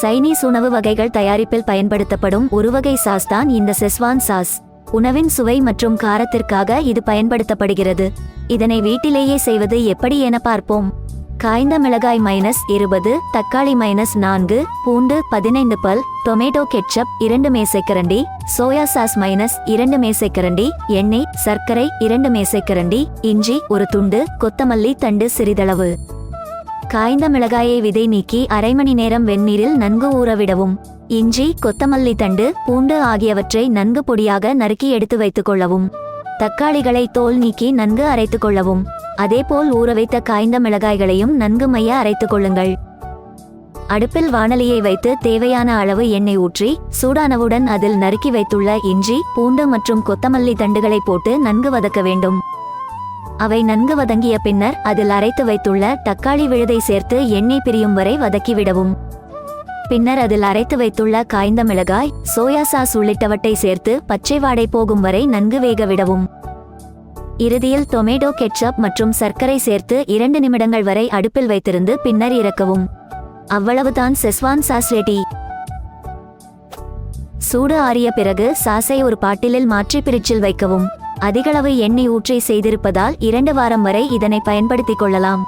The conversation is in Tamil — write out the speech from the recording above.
சைனீஸ் உணவு வகைகள் தயாரிப்பில் பயன்படுத்தப்படும் ஒரு வகை சாஸ் தான் இந்த செஸ்வான் சாஸ். உணவின் சுவை மற்றும் காரத்திற்காக இது பயன்படுத்தப்படுகிறது. இதனை வீட்டிலேயே செய்வது எப்படி என பார்ப்போம். காய்ந்த மிளகாய் மைனஸ் இருபது தக்காளி மைனஸ் நான்கு பூண்டு பதினைந்து பல் டொமேட்டோ கெட்சப் இரண்டு மேசைக்கரண்டி சோயா சாஸ் மைனஸ் இரண்டு மேசைக்கரண்டி எண்ணெய் சர்க்கரை இரண்டு மேசைக்கரண்டி இஞ்சி ஒரு துண்டு கொத்தமல்லி தண்டு சிறிதளவு. காய்ந்த மிளகாயை விதை நீக்கி அரை மணி நேரம் வெந்நீரில் நன்கு ஊறவிடவும் இஞ்சி கொத்தமல்லி தண்டு பூண்டு ஆகியவற்றை நன்கு பொடியாக நறுக்கி எடுத்து வைத்துக் கொள்ளவும். தக்காளிகளை தோல் நீக்கி நன்கு அரைத்துக் கொள்ளவும். அதேபோல் ஊற வைத்த காய்ந்த மிளகாய்களையும் நன்கு மைய அரைத்துக் கொள்ளுங்கள். அடுப்பில் வானலியை வைத்து தேவையான அளவு எண்ணெய் ஊற்றி சூடானவுடன் அதில் நறுக்கி வைத்துள்ள இஞ்சி பூண்டு மற்றும் கொத்தமல்லி தண்டுகளை போட்டு நன்கு வதக்க வேண்டும். அவை நன்கு வதங்கிய பின்னர் அதில் அரைத்து வைத்துள்ள தக்காளி விழுதை சேர்த்து எண்ணெய் பிரியும் வரை வதக்கிவிடவும் பின்னர் அதில் அரைத்து வைத்துள்ள காய்ந்த மிளகாய் சோயா சாஸ் உள்ளிட்டவற்றை சேர்த்து பச்சை வாடை போகும் வரை நன்கு வேக விடவும். இறுதியில் டொமேட்டோ கெட்சப் மற்றும் சர்க்கரை சேர்த்து இரண்டு நிமிடங்கள் வரை அடுப்பில் வைத்திருந்து பின்னர் இறக்கவும். அவ்வளவுதான் செஸ்வான் சாஸ் ரெடி சூடு ஆறிய பிறகு சாஸை ஒரு பாட்டிலில் மாற்றி பிரிச்சில் வைக்கவும். அதிகளவு எண்ணெய் ஊற்றை செய்திருப்பதால் இரண்டு வாரம் வரை இதனை பயன்படுத்திக் கொள்ளலாம்.